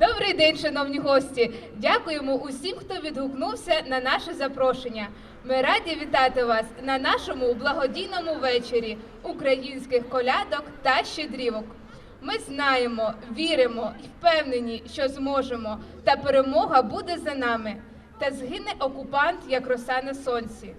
Добрий день, шановні гості! Дякуємо усім, хто відгукнувся на наше запрошення. Ми раді вітати вас на нашому благодійному вечорі українських колядок та щедрівок. Ми знаємо, віримо і впевнені, що зможемо, та перемога буде за нами. Та згине окупант, як роса на сонці.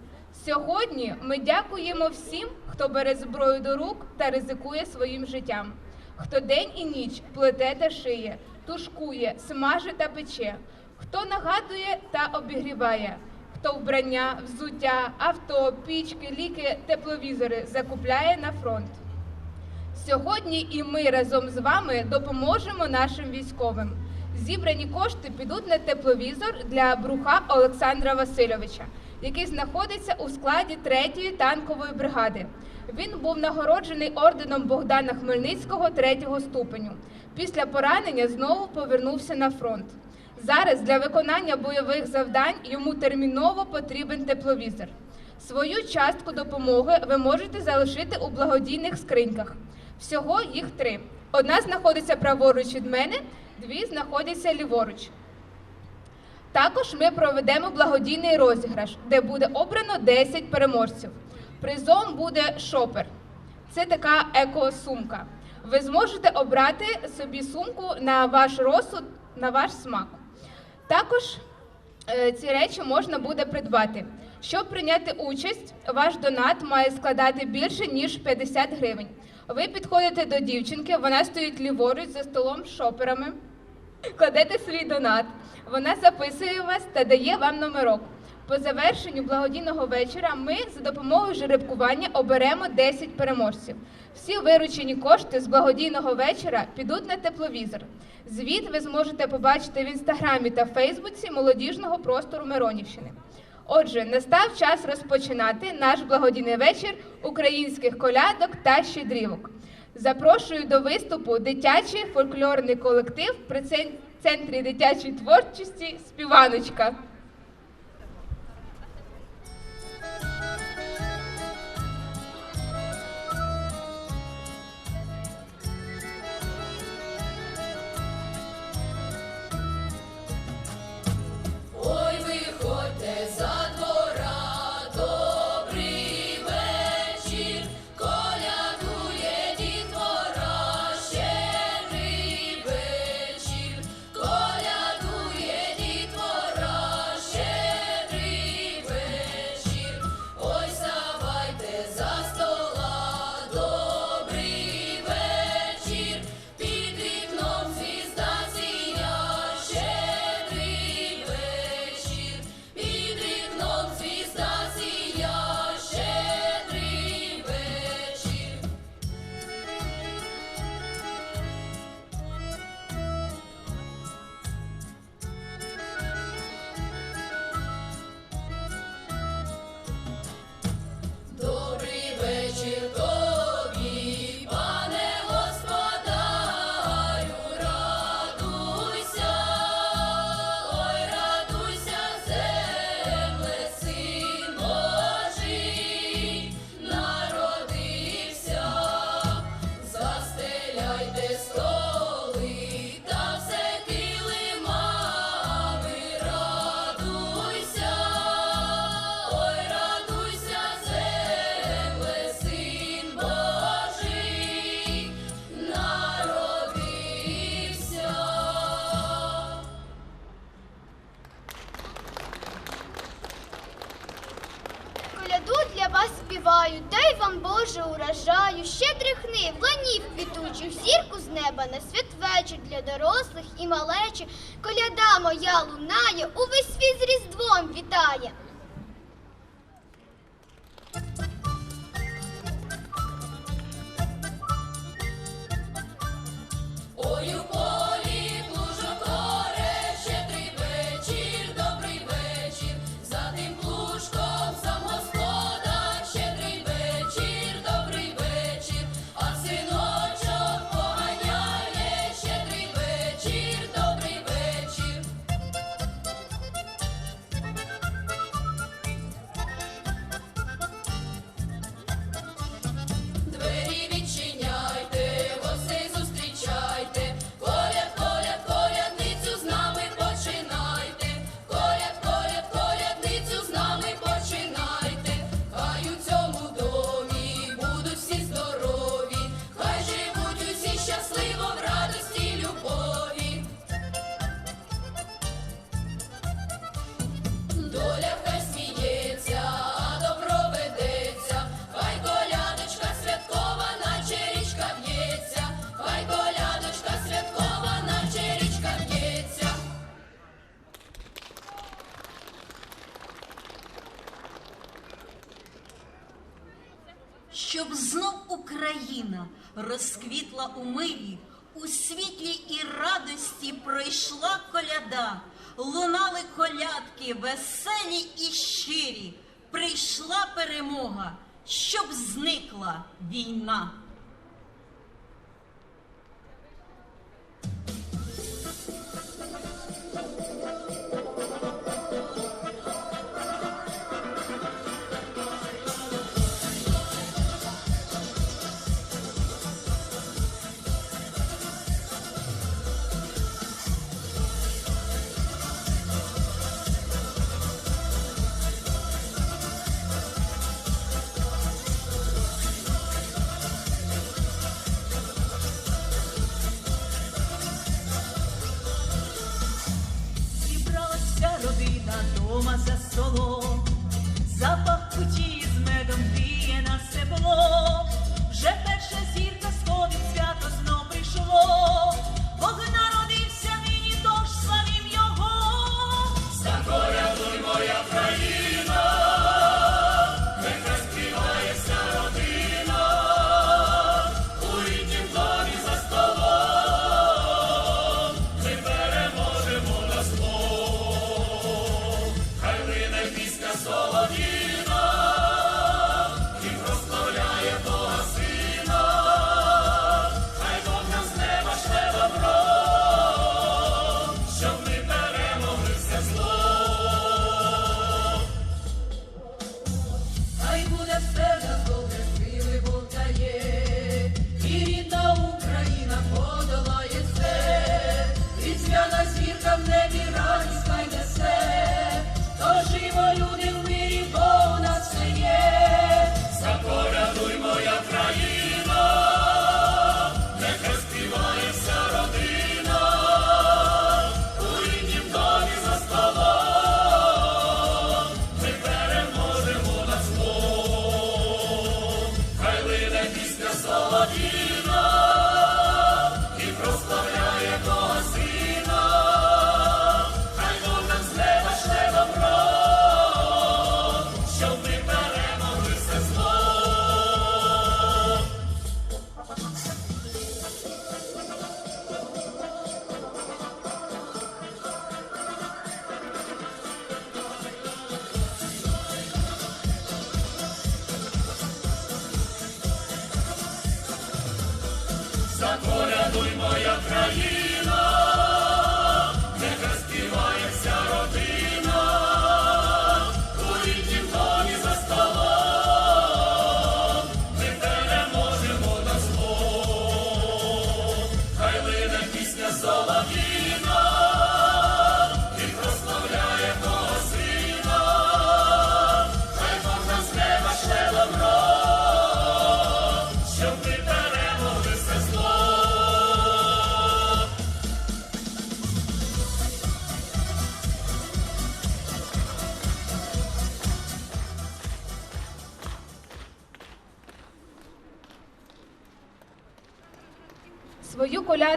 Сьогодні ми дякуємо всім, хто бере зброю до рук та ризикує своїм життям, хто день і ніч плете та шиє, тушкує, смаже та пече, хто нагадує та обігріває, хто вбрання, взуття, авто, пічки, ліки, тепловізори закупляє на фронт. Сьогодні і ми разом з вами допоможемо нашим військовим. Зібрані кошти підуть на тепловізор для бруха Олександра Васильовича, який знаходиться у складі 3-ї танкової бригади. Він був нагороджений орденом Богдана Хмельницького 3-го ступеню. Після поранення знову повернувся на фронт. Зараз для виконання бойових завдань йому терміново потрібен тепловізор. Свою частку допомоги ви можете залишити у благодійних скриньках. Всього їх три. Одна знаходиться праворуч від мене, дві знаходяться ліворуч. Також ми проведемо благодійний розіграш, де буде обрано 10 переможців. Призом буде шопер. Це така еко-сумка. Ви зможете обрати собі сумку на ваш розсуд, на ваш смак. Також е, ці речі можна буде придбати. Щоб прийняти участь, ваш донат має складати більше ніж 50 гривень. Ви підходите до дівчинки, вона стоїть ліворуч за столом з шоперами. Кладете свій донат, вона записує вас та дає вам номерок. По завершенню благодійного вечора ми за допомогою жеребкування оберемо 10 переможців. Всі виручені кошти з благодійного вечора підуть на тепловізор. Звіт ви зможете побачити в інстаграмі та Фейсбуці молодіжного простору Миронівщини. Отже, настав час розпочинати наш благодійний вечір українських колядок та щедрівок. Запрошую до виступу дитячий фольклорний колектив центрі дитячої творчості Співаночка. Вам Боже урожаю, щедрих нив, ланів квітучих, зірку з неба на святвечір для дорослих і малечі. Коляда моя лунає, увесь світ з Різдвом вітає. щоб знов Україна розквітла у мирі, у світлі і радості пройшла коляда, лунали колядки, веселі і щирі. Прийшла перемога, щоб зникла війна.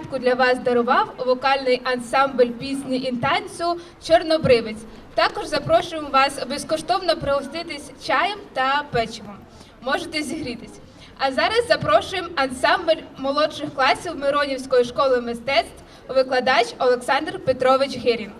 колядку для вас дарував вокальний ансамбль пісні інтансу Чорнобривець. Також запрошуємо вас безкоштовно пригоститись чаєм та печивом. Можете зігрітись. А зараз запрошуємо ансамбль молодших класів Миронівської школи мистецтв, викладач Олександр Петрович Гирін.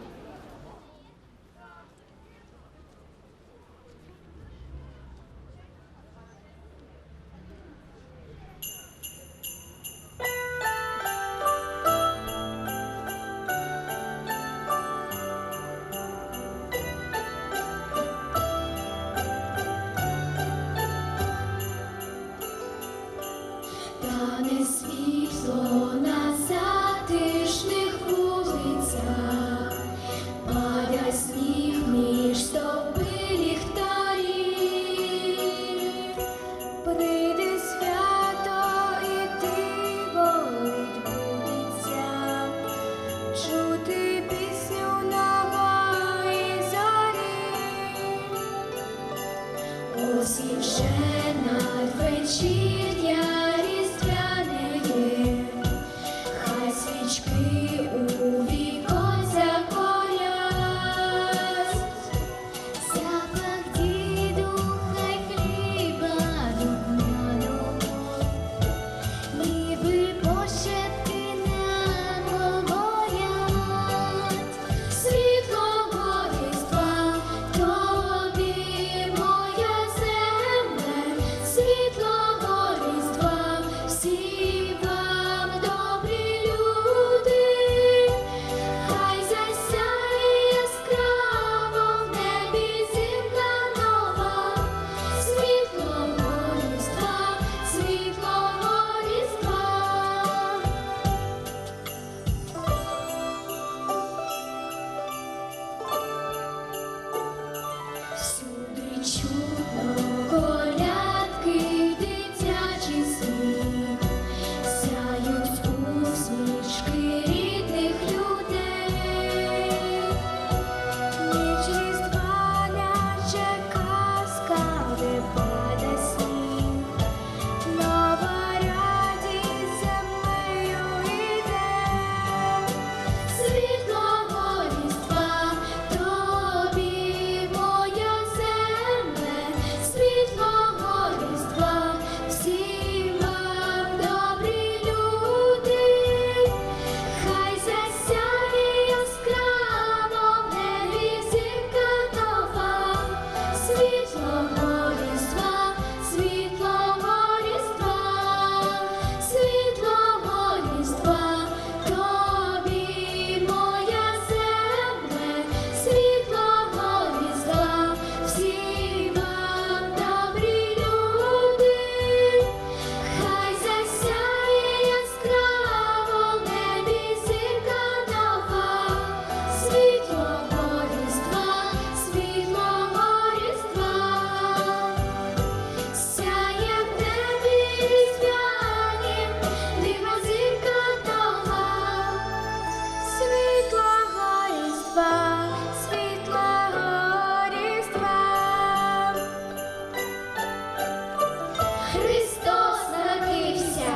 Христос народився.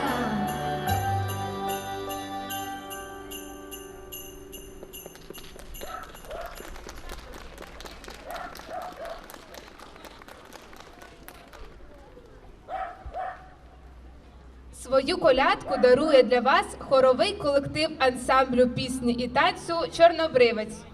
Свою колядку дарує для вас хоровий колектив ансамблю пісні і танцю Чорнобривець.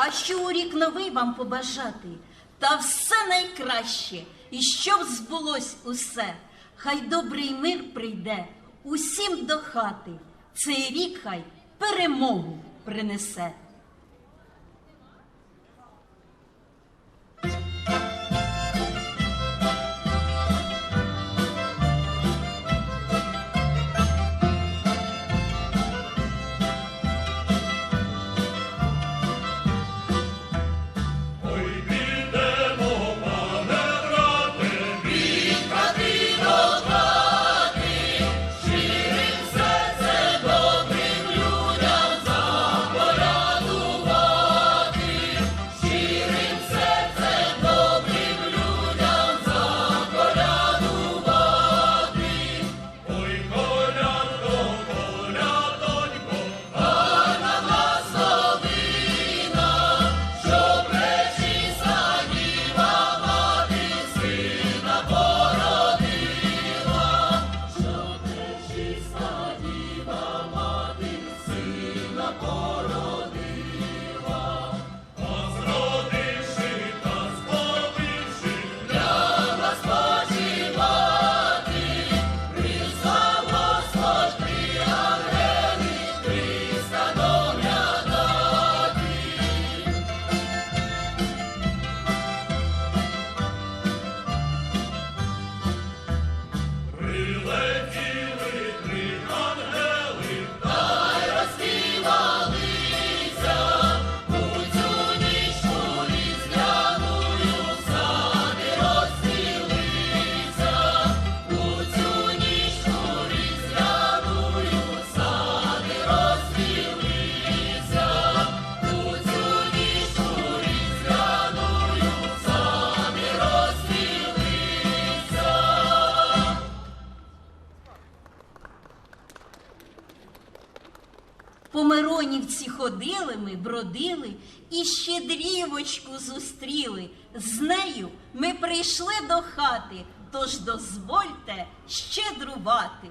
А що у рік новий вам побажати? Найкраще, і щоб збулось усе, хай добрий мир прийде усім до хати. Цей рік хай перемогу принесе. Ходили ми, бродили і щедрівочку зустріли. З нею ми прийшли до хати, тож дозвольте щедрувати.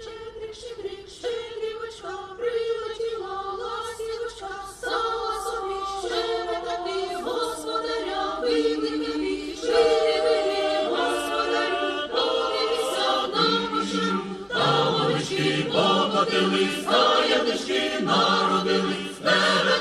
Щедрик, щедрик, щедрівочка, прилетіла та ягнички народились, тебе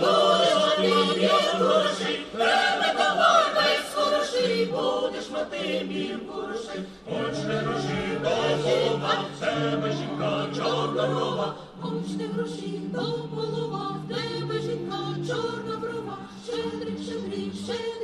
будеш мати мір грошей, тебе давай без грошей, будеш мати мір грошей, хоч не гроші до голова, тебе жінка чорнорова, хоч не гроші до голова, тебе жінка чорна брова, щедрик, щедрик, щедрівочка,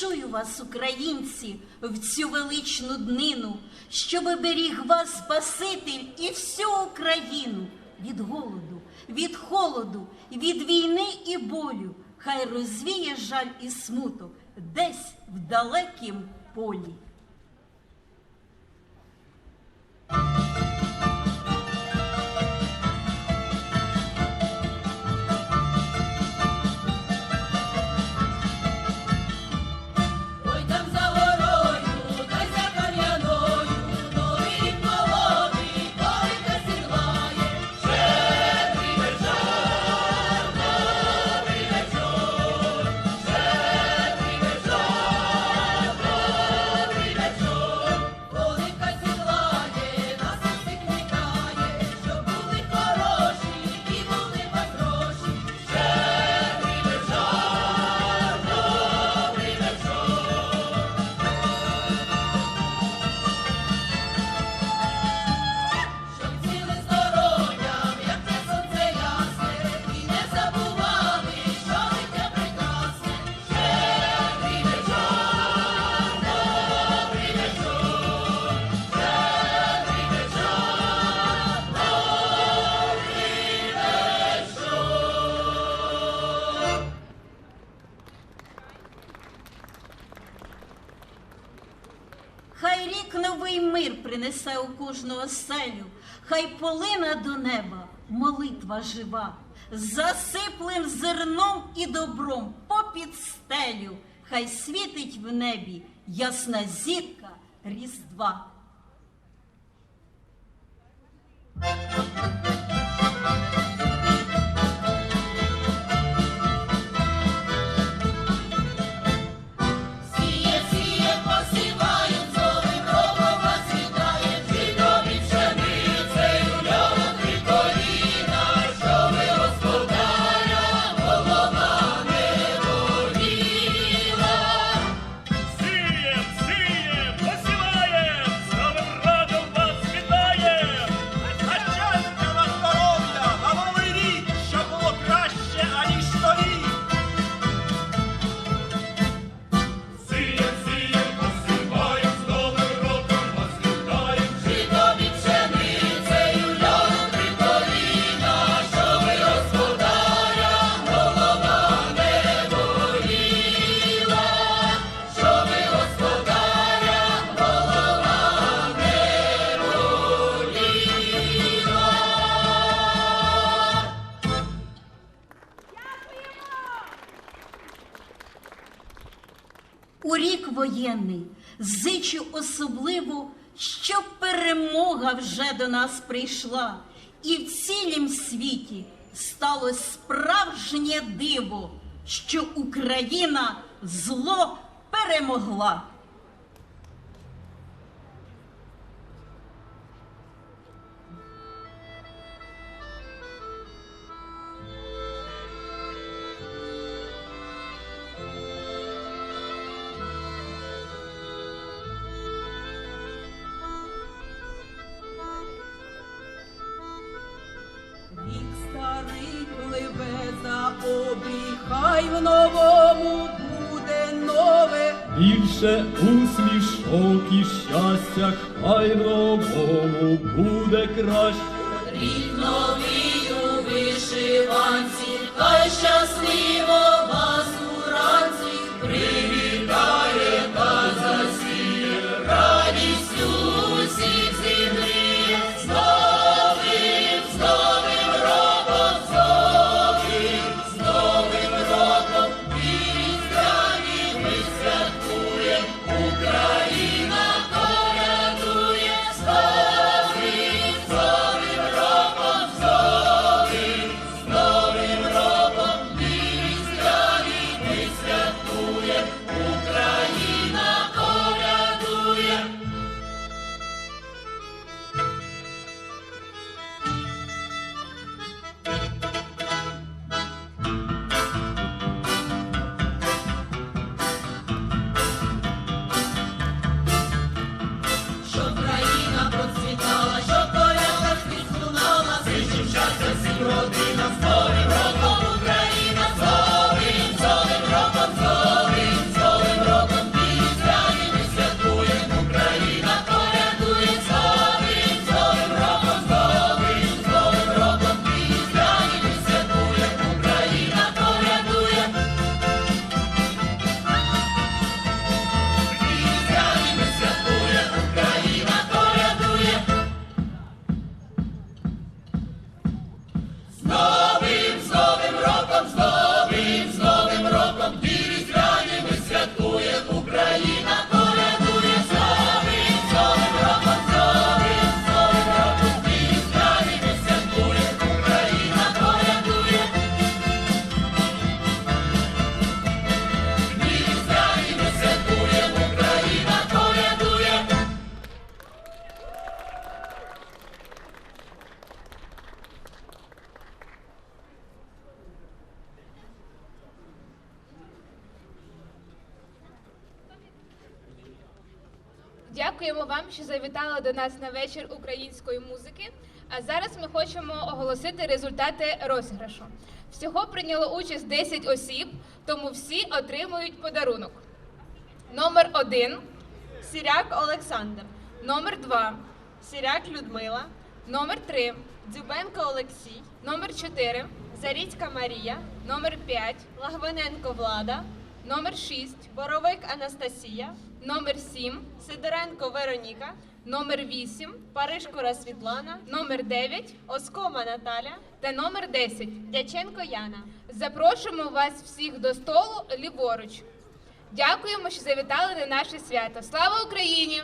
Віншую вас, українці, в цю величну днину, щоб беріг вас Спаситель і всю Україну від голоду, від холоду, від війни і болю. Хай розвіє жаль і смуток десь в далекім полі. Принесе оселю, хай полина до неба, молитва жива, засиплим зерном і добром попід стелю, хай світить в небі ясна зірка Різдва. У рік воєнний зичу особливо, щоб перемога вже до нас прийшла, і в цілім світі сталося справжнє диво, що Україна зло перемогла. Більше усмішок і щастя, хай в новому буде краще. У вишиванці, хай щасливо вас до нас на вечір української музики. А зараз ми хочемо оголосити результати розіграшу. Всього прийняло участь 10 осіб, тому всі отримують подарунок. Номер 1, Сіряк Олександр, номер 2, Сіряк Людмила, номер 3, Дзюбенко Олексій, номер 4, Заріцька Марія, номер 5, Лагвиненко Влада, номер 6, Боровик Анастасія, номер 7, Сидоренко Вероніка, номер 8, Паришкура Світлана, номер 9 Оскома Наталя, та номер 10. Дяченко Яна. Запрошуємо вас всіх до столу ліворуч. Дякуємо, що завітали на наше свято. Слава Україні!